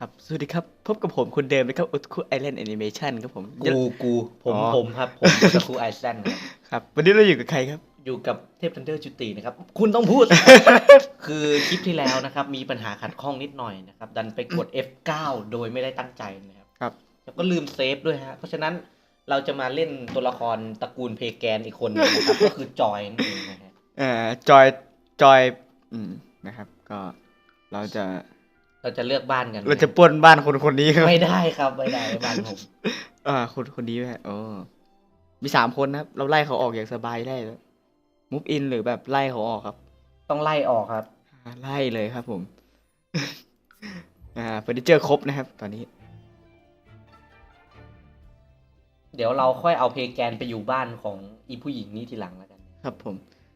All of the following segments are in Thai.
ครับ สวัสดีครับ พบกับผมคนเดิมนะครับอุคุไอแลนด์แอนิเมชันครับผม กูกูผมอ๋อ ผมครับ ผมกับครูไอแซนครับครับ วันนี้เราอยู่กับใครครับ อยู่กับเทพทันเดอร์จุตินะครับ คุณต้องพูด คือคลิปที่แล้วนะครับ มีปัญหาขัดข้องนิดหน่อยนะครับ ดันไปกด F9 โดยไม่ได้ตั้งใจนะครับครับ แล้วก็ลืมเซฟด้วยฮะ เพราะฉะนั้นเราจะมาเล่นตัวละครตระกูลเพแกนอีกคนหนึงนะครับ ก็คือจอยนั่นเองนะฮะ เอ่อจอย จอย อืม นะครับ ก็เราจะ เราจะเลือกบ้านกันเราจะปล้นบ้านคนคนนี้ครับไม่ได้ครับไม่ได้บ้านผมอ่าคนคนนี้ไหมฮะโอ้มีสามคนนะครับ เราไล่เขาออกอย่างสบายได้แล้วมุฟอินหรือแบบไล่เขาออกครับ ต้องไล่ออกครับอ่าไล่เลยครับ ผมอ่าเฟอร์นิเจอร์ครบนะครับ ตอนนี้ เดี๋ยวเราค่อยเอาเพแกนไปอยู่บ้านของอีผู้หญิงนี้ทีหลังแล้วกัน ครับผม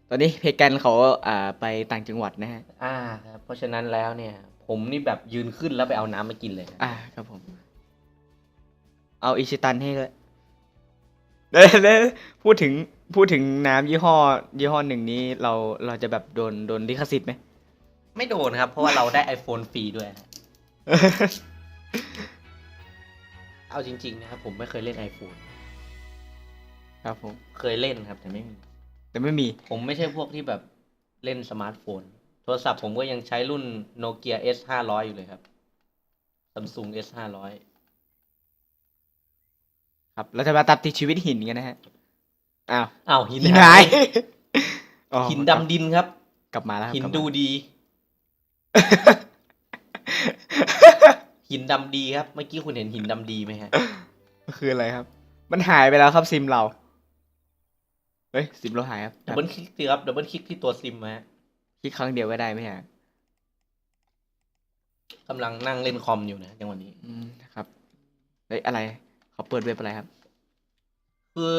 ตอนนี้เพแกนเขาอ่าไปต่างจังหวัดนะฮะอ่าครับเพราะฉะนั้นแล้วเนี่ย ผมนี่แบบยืนขึ้นแล้วไปเอาน้ำมากินเลยครับอ่าครับผม เอาอิชิตันให้ด้วยเด้เด้พูดถึงพูดถึงน้ำยี่ห้อ ยี่ห้อหนึ่งนี้เราเราจะแบบโดนโดนลิขสิทธิ์ไหม ไม่โดนครับ เพราะว่าเราได้ iPhone ฟรีด้วยฮะเอาจริง ๆ นะครับ ผมไม่เคยเล่น iPhone ครับผม เคยเล่นครับ แต่ไม่มี แต่ไม่มี ผมไม่ใช่พวกที่แบบเล่นสมาร์ทโฟน โทรศัพท์ผมก็ยังใช้รุ่นโนเกีย S ห้าร้อยอยู่เลยครับซัมซุง S ห้าร้อยครับเราจะมาตัดติดชีวิตหินกันนะฮะอ้าวอ้าวหินหินหาหายยอ๋อหินดำดินครับ กลับมาแล้วครับหินกลับมาดูดี หินดำดีครับ เมื่อกี้คุณเห็นหินดำดีไหมฮะ คืออะไรครับ มันหายไปแล้วครับซิมเรา เฮ้ยซิมเราหายครับดับเบิลคลิกสิครับดับเบิลคลิกที่ตัวซิมมาฮะ คลิกครั้งเดียวก็ได้ไหมฮะกำลังนั่งเล่นคอมอยู่นะจังหวะนี้ อืมครับเฮ้ยอะไรเขาเปิดเว็บอะไรครับ คือ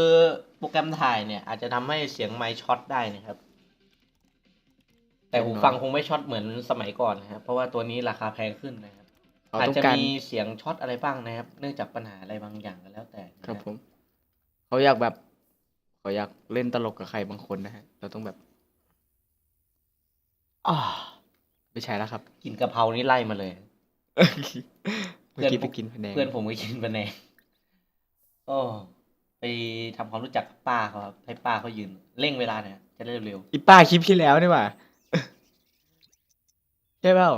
โปรแกรมถ่ายเนี่ย อาจจะทำให้เสียงไมค์ช็อตได้นะครับ แต่หูฟังคงไม่ช็อตเหมือนสมัยก่อนนะครับ เพราะว่าตัวนี้ราคาแพงขึ้นนะครับ เขาอาจต้องจะการมีเสียงช็อตอะไรบ้างนะครับ เนื่องจากปัญหาอะไรบางอย่างก็แล้วแต่นะฮะครับผม เขาอยากแบบเขาอยากเล่นตลกกับใครบางคนนะฮะ เราต้องแบบ อ่าไม่ใช่แล้วครับ กินกะเพรานี่ไล่มาเลย เมื่อกี้ไปกินพะแนงเพื่อนผมไปกินปะแนงโอ้ไปทำความรู้จักกับป้าเขาครับให้ป้าเขายืนเร่งเวลาหน่อยจะได้เร็วอีป้าคลิปที่แล้วนี่หว่าใช่เปล่า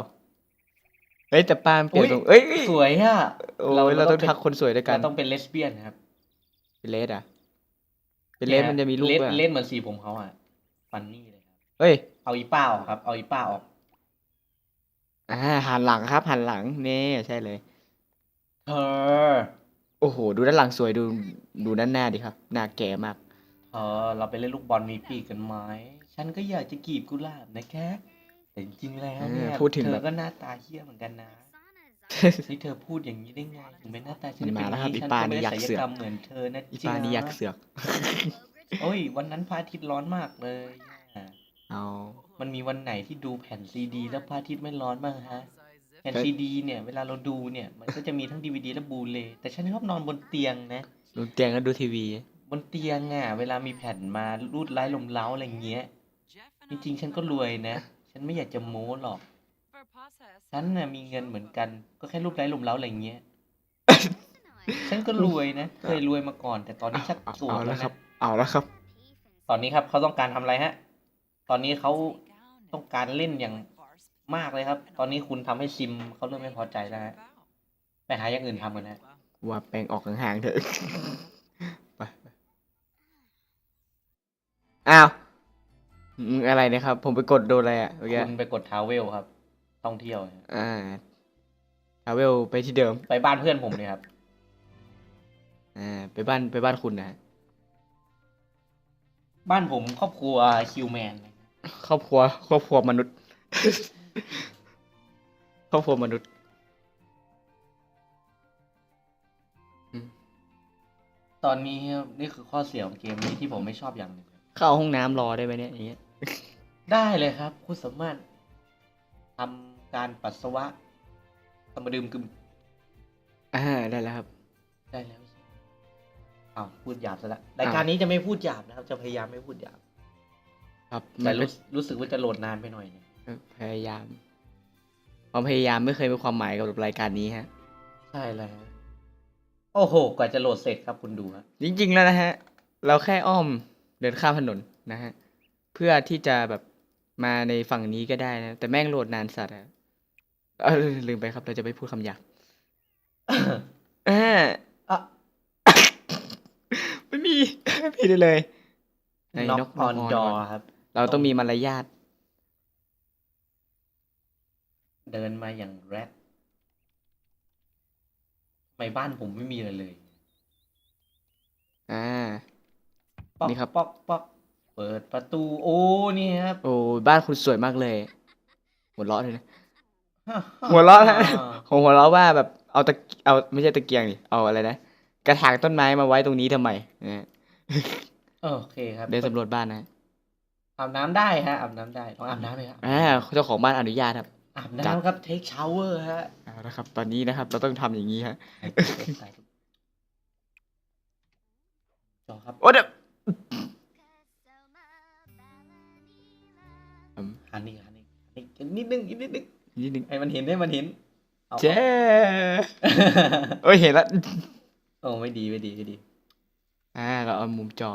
เฮ้ยแต่ป้ามันเปลี่ยนตรงเอ้ยๆสวยอะโอ้ยเราต้องทักคนสวยด้วยกันเราต้องเป็นเลสเบี้ยนครับ เป็นเลสอะ เป็นเลสมันจะมีรูปเลสด้วยเลอะสเหมือนสีผมเขาอะฟันนี่เลยครับเฮ้ย เอาอีป้าออกครับ เอาอีป้าออก อ่าหันหลังครับหันหลังนี่ใช่เลย เธอ โอ้โห ดูด้านหลังสวยดูดูด้านหน้าดิครับหน้าแก่มาก เธอ เราไปเล่นลูกบอลมีปีกกันไหมฉันก็อยากจะกีบกุหลาบนะคะแต่จริงๆแล้วเนี่ยเออพูดถึงเธแบอบก็หน้าตาเฮี้ยเหมือนกันนะ นี่เธอพูดอย่างนี้ได้ไงถึงแม้หน้าตาฉันจะมาเป็นแล้วครับนี้อีฉันป้าก็ไม่นี่ได้อยากศัลยเสือกกรรมเหมือนเธอนะอีจ๊ะป้านี่อยากเสือก โอ้ย วันนั้นพระอาทิตย์ร้อนมากเลยอะ เอามันมีวันไหนที่ดูแผ่นซีดี แล้วพระอาทิตย์ไม่ร้อนบ้างฮะ แผ่นเฮ้ยซีดีเนี่ยเวลาเราดูเนี่ย มันก็จะมีทั้งดีวดีและบลูเรย์แต่ฉันชอบนอนบนเตียงนะดูเตียงแล้วดูทีวี บนเตียงอะ เวลามีแผ่นมารูดไร้ลมเล้าอะไรเงี้ย จริงๆ ฉันก็รวยนะ ฉันไม่อยากจะโม้หรอก ฉันน่ะมีเงินเหมือนกัน ก็แค่รูปไร้ลมเล้าอะไรเงี้ย ฉันก็รวยนะ เคยรวยมาก่อน แต่ตอนนี้ชักเอาสูเอาญแล้แล้ววครันะบเอาแล้วครับ ตอนนี้ครับเขาต้องการทำอะไรฮะ ตอนนี้เขาต้องการเล่นอย่างมากเลยครับ ตอนนี้คุณทำให้ซิมเขาเริ่มไม่พอใจแล้วฮะไปหาอย่างอื่นทำกันนะว่าแปลงออกห่างๆเถอะ ไปไปอ้าวมึงอะไรเนี่ยครับ ผมไปกดโดนอะไรอะเมื่อกี้คุณไปกดทาวเวลครับ ท่องเที่ยวฮะอ่าทาวเวลไปที่เดิม ไปบ้านเพื่อนผมเลยครับ อ่า ไปบ้านไปบ้านคุณนะฮะบ้านผมครอบครัวคิวแมน ครอบครัวครอบครัวมนุษย์ครอบครัวมนุษย์ตอนนี้นี่คือข้อเสียของเกมนี้ที่ผมไม่ชอบอย่างหนึ่งเข้าห้องน้ำรอได้ไหมเนี่ยอย่างเงี้ยได้เลยครับ คุณสามารถทำการปัสสาวะทำมาดื่มกึมอ่าได้แล้วครับ ได้แล้วใช่ไหมอ้าวพูดหยาบซะละรายการนี้จะไม่พูดหยาบนะครับ จะพยายามไม่พูดหยาบ ครับแต่มันรู้รู้สึกว่าจะโหลดนานไปหน่อยเนี่ยเป็นพยายามความพยายามไม่เคยมีความหมายกับรายการนี้ฮะ ใช่แล้วโอ้โห กว่าจะโหลดเสร็จครับคุณดูครับจริง ๆ แล้วนะฮะ เราแค่อ้อมเดินข้ามถนนนะฮะ เพื่อที่จะแบบมาในฝั่งนี้ก็ได้นะ แต่แม่งโหลดนานสัตว์อะเออลืมไปครับ เราจะไม่พูดคำหยาบอ่าอะไม่มีไม่มีเลยเลยไอ้น็อกนกออนนกดอ on ครับ เราต้องมีมารยาทเดินมาอย่างแรดทำไมบ้านผมไม่มีอะไรเลย อ่า ป๊อกนี่ครับ ป๊อกป๊อกเปิดประตู โอ้ นี่ครับโอ้บ้านคุณสวยมากเลยหัวเราะเลยนะ หัวเราะนะผมหัวเราะว่าแบบเอาตะเอาไม่ใช่ตะเกียงดิเอาอะไรนะกระถางต้นไม้มาไว้ตรงนี้ทำไมนะฮะโอเคครับ เดินสำรวจบ้านนะ อาบน้ำได้ฮะอาบน้ำได้ลองอาบน้ำเลยครับอ่าเจ้าของบ้านอนุญาตครับ อาบจัด น้ำครับเทคชาวเวอร์ฮะเอาละครับ ตอนนี้นะครับ เราต้องทำอย่างนี้ฮะใส่ทุกจอครับโอ้เดี๋ยวอืมหันนี่หันนี่หันนี่นิดนึงอีกนิดนึงนิดนึงให้มันเห็นให้มันเห็นอาเจ้เอ้ยเห็นแล้วโอ้ไม่ดีไม่ดีไม่ดี อ่าเราเอามุมจอ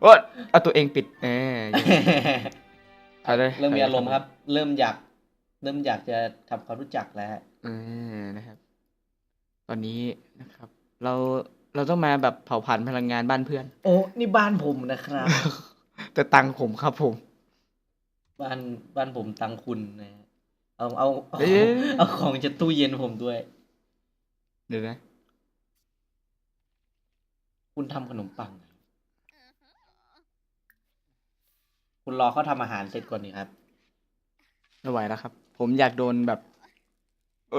โอ้เอาตัวเองปิดเออเอาเลยเริ่มมีอารมณ์ครับ เริ่มอยาก เริ่มอยากจะทำความรู้จักแล้วฮะอ่านะครับ ตอนนี้นะครับ เราเราต้องมาแบบเผาผลาญพลังงานบ้านเพื่อน โอ้นี่บ้านผมนะครับ แต่ตังค์ผมครับผม บ้านบ้านผมตังคุณนะฮะเอาเอาเอาเอ๊ะเอาของจากตู้เย็นผมด้วย เดี๋ยวนะ คุณทำขนมปังอะคุณรอเขาทำอาหารเสร็จก่อนนี่ครับ ไม่ไหวแล้วครับ ผมอยากโดนแบบ โอ้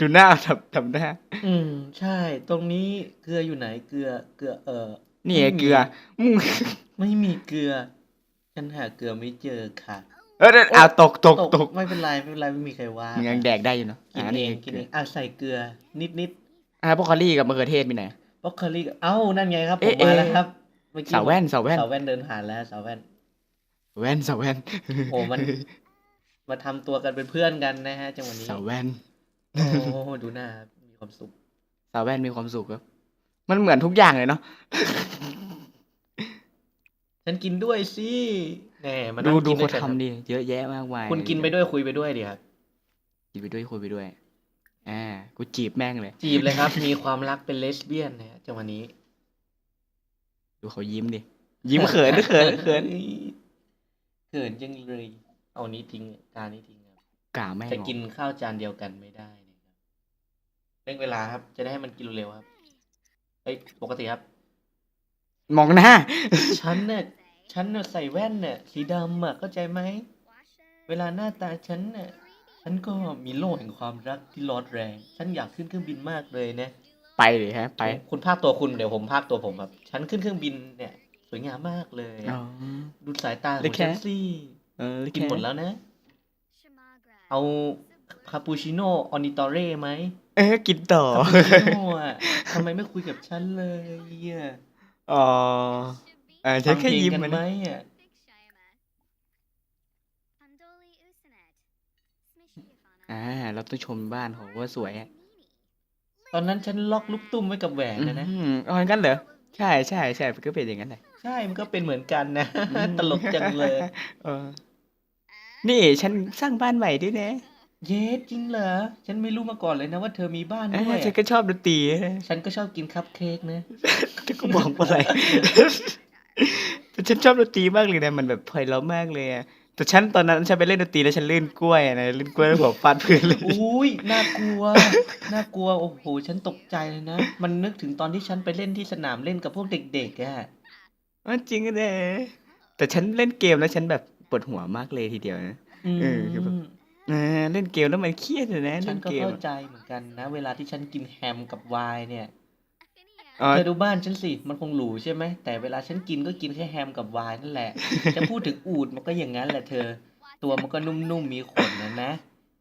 ดูหน้าทำทำหน้า อืม ใช่ ตรงนี้เกลืออยู่ไหน เกลือ เกลือ เออนี่ไงเกลือมึงไม่มีเกลือ ฉันหาเกลือไม่เจอค่ะ เออเดี๋ยวอ่าตกตกตกไม่เป็นไรไม่เป็นไรไม่มีใครว่ายังแดกได้อยู่เนาะกินอ่าเองนี่กินเองอะใส่เกลือนิดนิดอ่าพวกคอรี่กับมะเขือเทศมีไหน บล็อกโคลีเอ้านั่นไงครับผเอ๊ะมมาเอ๊ะแล้วครับเมื่อกี้สาวแว่นสาวแว่นสาวแว่นเดินผ่านแล้วสาวแว่น แว่นสาวแว่นโอ้มัน มาทำตัวกันเป็นเพื่อนกันนะฮะจังหวะนี้สาวแว่นโอ้ดูหน้าครับมีความสุขสาวแว่นมีความสุขครับ มันเหมือนทุกอย่างเลยเนาะฉันกินด้วยสิแหน่มาดูนั่งดูกินเขาวยกันทำดิเยอะแยะมากมายคุณกินไปด้วยคุยไปด้วยดิครับกินไปด้วยคุยไปด้วย อ่า กูจีบแม่งเลย จีบเลยครับ มีความรักเป็นเลสเบี้ยนนะฮะจังหวะนี้ ดูเขายิ้มดิ ยิ้มเขินเขินเขินเขินจังเลย เอานี้ทิ้งการนี้ทิ้งครับกาแม่งจะกินข้าวจานเดียวกันไม่ได้นะครับเร่งเวลาครับ จะได้ให้มันกินเร็วๆครับเอ้ยปกติครับ มองหน้า ฉันเนี่ยฉันเนี่ยใส่แว่นเนี่ยสีดำอะเข้าใจไหม เวลาหน้าตาฉันเนี่ย ฉันก็มีโลกแห่งความรักที่ร้อนแรง ฉันอยากขึ้นเครื่องบินมากเลยนะ ไปเลยฮะ ไป คุณภาคตัวคุณเดี๋ยวผมภาคตัวผมครับ ฉันขึ้นเครื่องบินเนี่ย สวยงามมากเลย อ๋อ ดูสายตาขแล้อวงแค่ ฉันสิเออกินหมดแล้วนะ เอาคาปูชิโน่ออนิตอเร่ไหมเออกินต่อ คาปูชิโน่อะทำไมไม่คุยกับฉันเลยอะอ๋ออ่าฉันฟังแค่เพลงยิ้มกันมันไหมนะอะ อ่า เราต้องชมบ้านของว่าสวยอะตอนนั้นฉันล็อกลูกตุ้มไว้กับแหวนนะนะ อืมอ๋ออย่างนั้นเหรอ ใช่ใช่ใช่มันก็เป็นอย่างนั้นแหละ ใช่ มันก็เป็นเหมือนกันนะ อืม ตลกจังเลย เออ นี่ฉันสร้างบ้านใหม่ด้วยนะเย้จริงเหรอ ฉันไม่รู้มาก่อนเลยนะว่าเธอมีบ้านเอด้วอยฉันก็ชอบดนตรีนะฉันก็ชอบกินคัพเค้กนะ ฉันก็บอกว่าอะไร แต่ฉันชอบดนตรีมากเลยนะ มันแบบไพเราะมากเลยอะ แต่ฉันตอนนั้นฉันไปเล่นดนตรีแล้วฉันลื่นกล้วยอะนะลื่นกล้วยแล้วหัวฟาดพื้นเลยอุ้ยน่ากลัว น่ากลัวโอ้โหฉันตกใจเลยนะ มันนึกถึงตอนที่ฉันไปเล่นที่สนามเล่นกับพวกเด็กๆอะอ๋อจริงอะเนี่ยแต่ฉันเล่นเกมแล้วฉันแบบปวดหัวมากเลยทีเดียวนะอืมเออคือแบบอ่าเล่นเกมแล้วมันเครียดเลยนะฉัเล่นนก็เกมเข้าอะใจเหมือนกันนะ เวลาที่ฉันกินแฮมกับไวน์เนี่ยอ๋อ เธอดูบ้านฉันสิ มันคงหรูใช่ไหม แต่เวลาฉันกินก็กินแค่แฮมกับไวน์นั่นแหละ จะพูดถึงอูดมันก็อย่างนั้นแหละเธอ ตัวมันก็นุ่มๆ มีขนนะนะ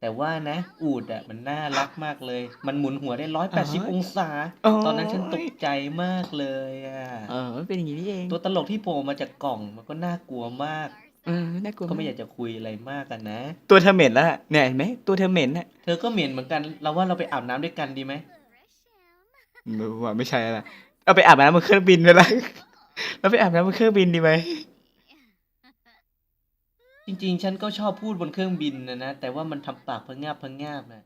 แต่ว่านะ อูดอะมันน่ารักมากเลย มันหมุนหัวได้ร้อยแปดสิบองศา ตอนนั้นฉันตกใจมากเลยอะ เออมันเป็นอย่างนี้นี่เอง ตัวตลกที่โผล่มาจากกล่องมันก็น่ากลัวมากเออน่ากลัวก็ไม่อยากจะคุยอะไรมากกันนะ ตัวเธอเหม็นแล้วอะเนี่ยเห็นไหมตัวเธอเหม็นอะเธอก็เหม็นเหมือนกัน เราว่าเราไปอาบน้ำด้วยกันดีไหม ไม่รู้ว่าไม่ใช่ละเอาไปอาบน้ำบนเครื่องบินไปละเราไปอาบน้ำบนเครื่องบินดีไหมจริง ๆ ฉันก็ชอบพูดบนเครื่องบินนะนะ แต่ว่ามันทำปากพังงาบพังงาบนะ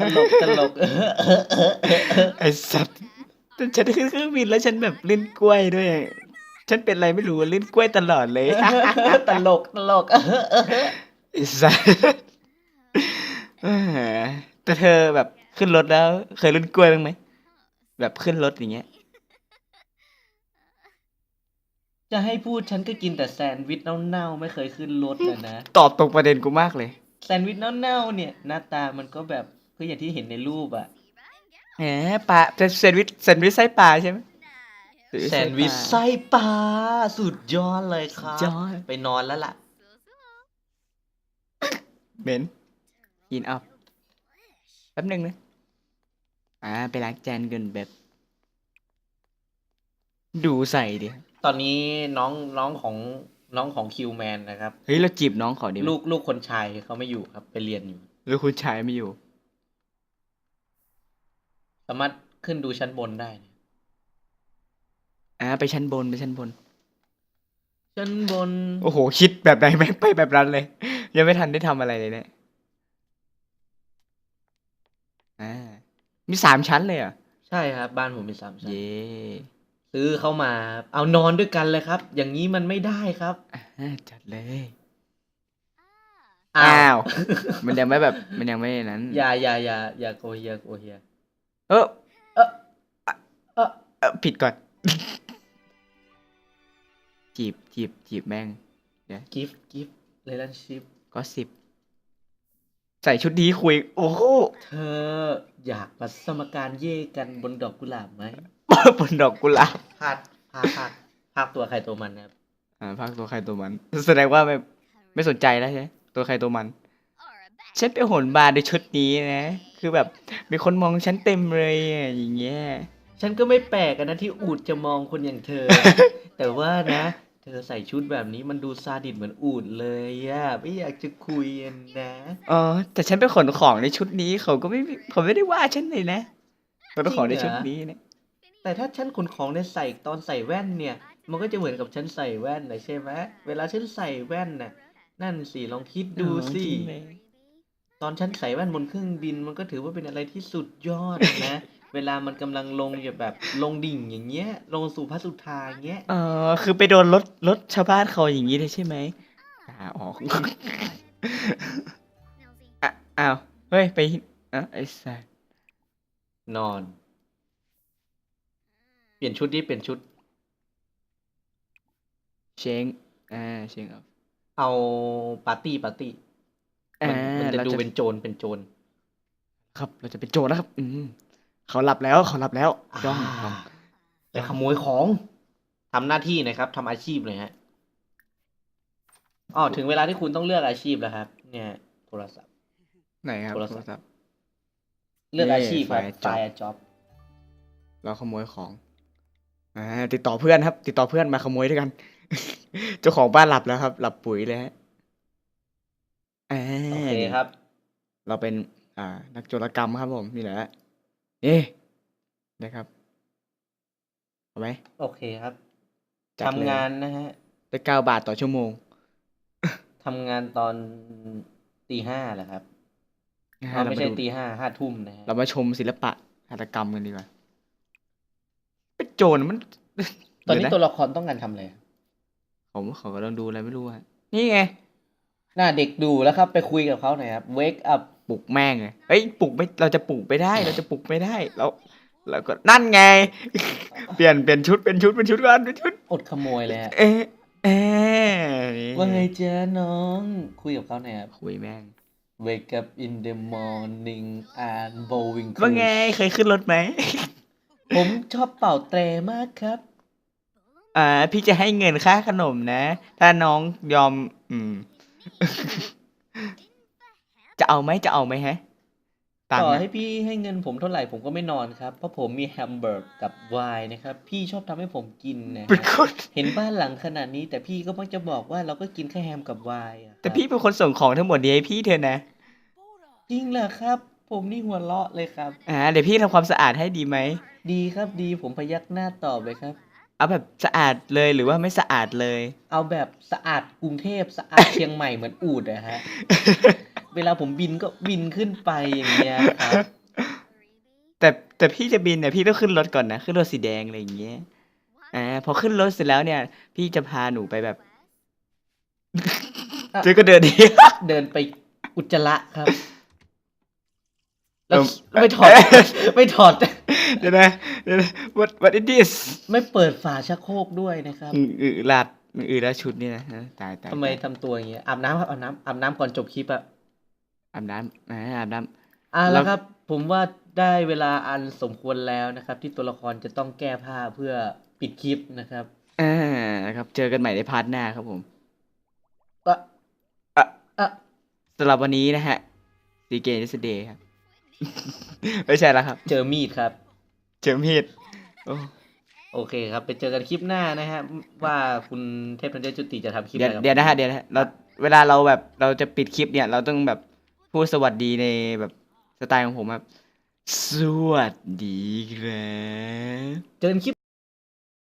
ตลกตลกไอ้สัตว์แต่ฉันขึ้นเครื่องบินแล้วฉันแบบเล่นกล้วยด้วย ฉันเป็นอะไรไม่รู้เล่นกล้วยตลอดเลยตลกตลกไอ้สัสเออแต่เธอแบบ ขึ้นรถแล้ว เคยเล่นกล้วยบ้างไหมแบบขึ้นรถอย่างเงี้ย จะให้พูดฉันก็กินแต่แซนด์วิชเน่าๆไม่เคยขึ้นรถเลยนะ ตอบตรงประเด็นกูมากเลย แซนด์วิชเน่าๆเนี่ย หน้าตามันก็แบบก็อย่างที่เห็นในรูปอะแหมปลาเป็นแซนด์วิชแซนด์วิชไส้ปลาใช่ไหมแซนด์วิชไส้ปลาสุดยอดเลยคสุรัดบยอดไปนอนแล้วล่ะเบนกินอัพแป๊บหนึ่งนะ อ่าไปล้างจานกันแบบ ดูใส่ดิตอนนี้น้องน้องของน้องของคิวแมนนะครับ เฮ้ยเราจีบน้องเขาดิไหมลูกลูกคนชายเขาไม่อยู่ครับ ไปเรียนอยู่หรือคุณชายไม่อยู่ สามารถขึ้นดูชั้นบนได้นะอ่าไปชั้นบนไปชั้นบน ชั้นบน โอ้โห คิดแบบไหนแม่งไปแบบนั้นเลย ยังไม่ทันได้ทำอะไรเลยเนี่ยอ่า มีสามชั้นเลยเหรอะใช่ครับ บ้านผมมีสามชั้นเย่ซื้อเข้ามาเอานอนด้วยกันเลยครับ อย่างนี้มันไม่ได้ครับอ่าจัดเลยอ้าว มันยังไม่แบบ มันยังไม่นั้น อย่าอย่าอย่าอย่าโกเฮียโกเฮียเออเออเออเออผิดก่อน จีบจีบจีบแม่งกิฟต์กิฟต์เลลันชิพก็สิบ ใส่ชุดนี้คุย โอ้โหเธออยากมาสมการเย่กันบนดอกกุหลาบไหมบนดอกกุหลาบพาดพาดพาดภาพตัวใครตัวมันนะครับ อ่าภาคตัวใครตัวมัน แสดงว่าไม่ไม่สนใจแล้วใช่ไหมตัวใครตัวมันฉันไปโหนบาร์ในชุดนี้นะ คือแบบมีคนมองฉันเต็มเลยอะอย่างเงี้ย ฉันก็ไม่แปลกอะนะที่อูดจะมองคนอย่างเธอ แต่ว่านะเธอใส่ชุดแบบนี้มันดูซาดิสเหมือนอูดเลยอะไม่อยากจะคุยอะนะอ๋อแต่ฉันไปขนของในชุดนี้เขาก็ไม่เขาไม่ได้ว่าฉันเลยนะขนของในชุดนี้เนี่ยแต่ถ้าฉันขนของในยใส่ตอนใส่แว่นเนี่ย มันก็จะเหมือนกับฉันใส่แว่นเลยใช่ไหมเวลาฉันใส่แว่นน่ะ นั่นสิลองคิดดูสิอ๋อจริงเลยตอนฉันใส่แว่นบนเครื่องบินมันก็ถือว่าเป็นอะไรที่สุดยอดนะ เวลามันกำลังลงอย่าแบบลงดิ่งอย่างเงี้ย ลงสู่พระสุธาอย่างเงี้ยเออคือไปโดนรถรถชาวบ้านเขาอย่างนี้เลยใช่ไหมอ่าออกอะอ้าวเฮ้ยไปอะไอ้สัสนอน เปลี่ยนชุดดิเปลี่ยนชุด เชงอ่าเชงเอาเอาปาร์ตี้ปาร์ตี้อ่ามันมันจะเราดูจะเป็นโจรเป็นโจร ครับ เราจะเป็นโจรนะครับ อืม เขาหลับแล้วเขาหลับแล้วจ้องจ้องไปขโมยของทำหน้าที่หนะครับทำอาชีพเลยฮะอ๋อถึงเวลาที่คุณต้องเลือกอาชีพแล้วครับ เนี่ย โทรศัพท์ ไหนครับโทรศัพท์โทรศัพท์เลือกอาชีพครับนี่ไฟ Fire จ็อบเราขโมยของอ่าติดต่อเพื่อนครับ ติดต่อเพื่อนมาขโมยด้วยกัน เจ้าของบ้านหลับแล้วครับ หลับปุ๋ยเลยฮะอ่าโอเคครับ เราเป็น อ่า นักโจรกรรมครับผมนี่แหละ นี่นะครับเอาไหมโอเคครับจัดทำเลยงานนะฮะได้เก้าบาทต่อชั่วโมงทำงานตอนตีห้าแหละครับนะอ๋ฮะอไม่ใช่เราาดูตีห้าห้าทุ่มนะฮะเรามาชมศิลปะหัตถกรรมกันดีกว่าเป็นโจรมันตอนนี้เดี๋ยวะตัวละครต้องการทำอะไรผมเขากำลังดูอะไรไม่รู้ฮะนี่ไงหน้าเด็กดูแล้วครับ ไปคุยกับเขาหน่อยครับ wake up ปลุกแม่งเลยเฮ้ยปลุกไม่เราจะปลุกไม่ได้ เราจะปลุกไม่ได้เราเราก็นั่นไง เปลี่ยนเปลี่ยนชุดเป็นชุดเป็นชุดก่อนเป็นชุดอดขโมยเลยฮะเอ๊ะเอ๊ะนี่ว่าไงเจ้าน้อง คุยกับเขาหน่อยครับ คุยแม่ง wake up in the morning and bowling ว่าไงเคยขึ้นรถไหม ผมชอบเป่าแตรมากครับ อ่า พี่จะให้เงินค่าขนมนะ ถ้าน้องยอม อืม จะเอาไหมจะเอาไหมฮะตังต่อค์อะให้พี่ให้เงินผมเท่าไหร่ผมก็ไม่นอนครับ เพราะผมมีแฮมเบอร์กกับไวน์นะครับ พี่ชอบทำให้ผมกินนะเป็นคนเห็นบ้านหลังขนาดนี้ แต่พี่ก็มักจะบอกว่าเราก็กินแค่แฮมกับไวน์อะครับแต่พี่เป็นคนส่งของทั้งหมดนี้ให้พี่เธอนะ จริงเหรอครับ ผมนี่หัวเราะเลยครับอ่าเดี๋ยวพี่ทำความสะอาดให้ดีไหมดีครับดีผมพยักหน้าตอบเลยครับ เอาแบบสะอาดเลยหรือว่าไม่สะอาดเลย เอาแบบสะอาดกรุงเทพสะอาดเชียงใหม่เหมือนอูดอะฮะ เวลาผมบินก็บินขึ้นไปอย่างเงี้ยครับแต่แต่พี่จะบินเนี่ยพี่ต้องขึ้นรถก่อนนะขึ้นรถสีแดงอะไรอย่างเงี้ยอ่าพอขึ้นรถเสร็จแล้วเนี่ย พี่จะพาหนูไปแบบอะเจ๊ก็เดินดีเดินไปอุจจาระครับเอิ่แล้วมไม่ถอดไม่ถอดเดี๋ยวนะเดี๋ยวนะ what what is this ไม่เปิดฝาชักโครกด้วยนะครับอืออือลาดอือแล้วชุดนี่นะตายตายทำไมตายทำตัวอย่างเงี้ยอาบน้ำครับอาบน้ำอาบน้ำก่อนจบคลิปอะ อาบน้ำอ่าอาบน้ำอะแล้แล้ววครับ ผมว่าได้เวลาอันสมควรแล้วนะครับ ที่ตัวละครจะต้องแก้ผ้าเพื่อปิดคลิปนะครับอ่านะครับ เจอกันใหม่ในพาร์ทหน้าครับผมก็อะอะสำหรับวันนี้นะฮะซีเกนสเดย์ครับ ไม่ใช่แล้วครับ เจอมีดครับ เจอมีดโอ้โอเคครับ ไปเจอกันคลิปหน้านะฮะ ว่าคุณเทพทันเดอร์จุติจะทำคลิปเดี๋ยวอะไรกับเดี๋ยวนะฮะเดี๋ยวนะฮะเราเวลาเราแบบเราจะปิดคลิปเนี่ย เราต้องแบบ พูดสวัสดีในแบบสไตล์ของผมครับ สวัสดีครับ เจอกันคลิป